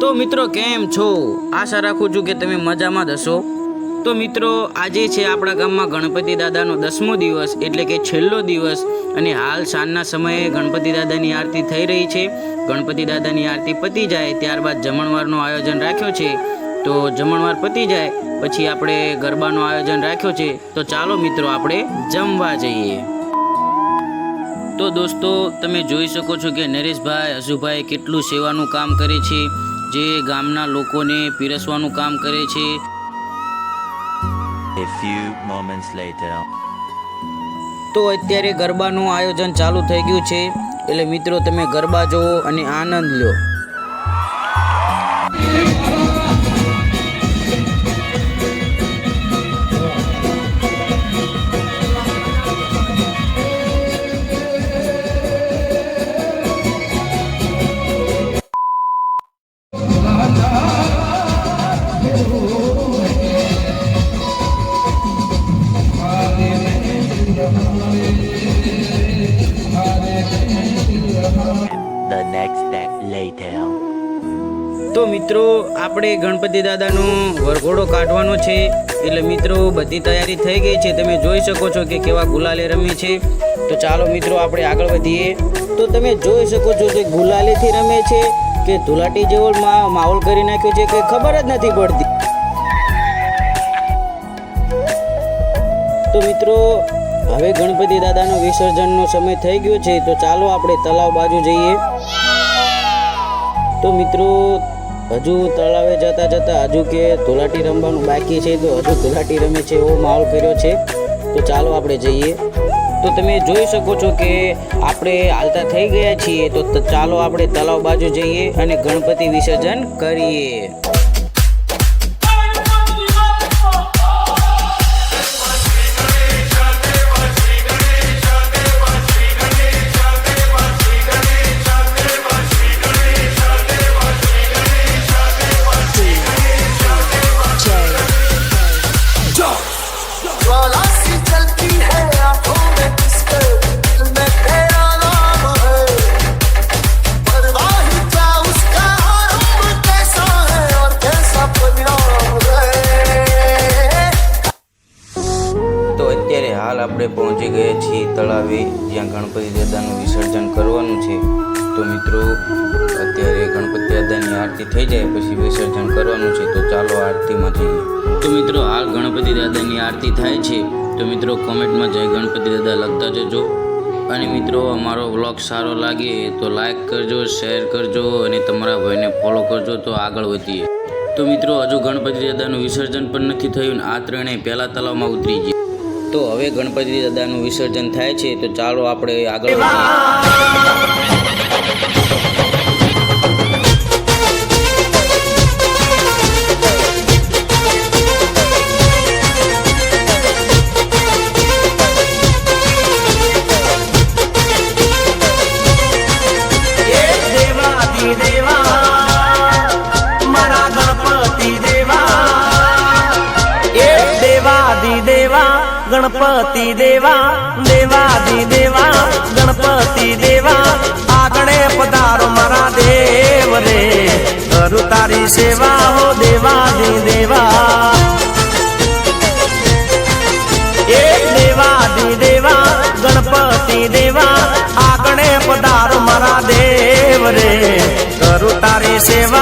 તો મિત્રો કેમ છો? આશા રાખું છું કે તમે મજામાં હશો. તો મિત્રો, આજે છે આપણા ગામમાં ગણપતિ દાદાનો દસમો દિવસ, એટલે કે છેલ્લો દિવસ, અને હાલ સાંજના સમયે ગણપતિ દાદાની આરતી થઈ રહી છે. ગણપતિ દાદાની આરતી પતી જાય, ત્યારબાદ જમણવારનું આયોજન રાખ્યો છે. તો જમણવાર પતી જાય, પછી આપણે ગરબાનું આયોજન રાખ્યો છે. તો ચાલો મિત્રો, આપણે જમવા જઈએ. તો દોસ્તો, તમે જોઈ શકો છો કે નરેશભાઈ, હસુભાઈ કેટલું સેવાનું કામ કરે છે. જે ગામના લોકોને પીરસવાનું કામ કરે છે. A few moments later. તો અત્યારે ગરબાનું આયોજન ચાલુ થઈ ગયું છે. એટલે મિત્રો તમે ગરબા જુઓ અને આનંદ લો. The next step later. તો મિત્રો, આપણે ગણપતિ દાદાનો વરઘોડો કાઢવાનો છે. એટલે મિત્રો, બધી તૈયારી થઈ ગઈ છે. તમે જોઈ શકો છો કે કેવા ગુલાલે રમે છે. તો ચાલો મિત્રો, આપણે આગળ વધીએ. તો તમે જોઈ શકો છો કે ગુલાલેથી રમે છે, કે ધુલાટી જેવો માહોલ કરી નાખ્યો છે, કે ખબર જ નથી પડતી. તો મિત્રો હવે ગણપતિ દાદાનો વિસર્જનનો સમય થઈ ગયો છે, તો ચાલો આપણે તલાવ બાજુ જઈએ. તો મિત્રો, હજુ તળાવે જતા જતા હજુ કે ધોલાટી રમવાનું બાકી છે, તો હજુ ધોલાટી રમે છે એવો માહોલ કર્યો છે. તો ચાલો આપણે જઈએ. તો તમે જોઈ શકો છો કે આપણે હાલતા થઈ ગયા છીએ, તો ચાલો આપણે તળાવ બાજુ જઈએ અને ગણપતિ વિસર્જન કરીએ. આપણે પહોંચી ગયા છીએ તળાવે, જ્યાં ગણપતિ દાદાનું વિસર્જન કરવાનું છે. તો મિત્રો, અત્યારે ગણપતિ દાદાની આરતી થઈ જાય, પછી વિસર્જન કરવાનું છે. તો ચાલો આરતીમાં જઈએ. તો મિત્રો, હાલ ગણપતિ દાદાની આરતી થાય છે. તો મિત્રો, કોમેન્ટમાં જય ગણપતિ દાદા લખતા જજો. અને મિત્રો, અમારો વ્લોગ સારો લાગે તો લાઈક કરજો, શેર કરજો અને તમારા ભાઈને ફોલો કરજો તો આગળ વધીએ. તો મિત્રો, હજુ ગણપતિ દાદાનું વિસર્જન પણ નથી થયું આ ત્રણેય પહેલા તળાવમાં ઉતરી ગયા. તો હવે ગણપતિ દાદાનું વિસર્જન થાય છે તો ચાલો આપણે આગળ. દેવા, ગણપતિ દેવા દેવાદી દેવા, ગણપતિ દેવા. આગણે પધારો મારા દેવ રે કરું તારી સેવા હો દેવાદી દેવા. એ દેવાદી દેવા, ગણપતિ દેવા. આગણે પધારો મારા દેવ રે કરું તારી સેવા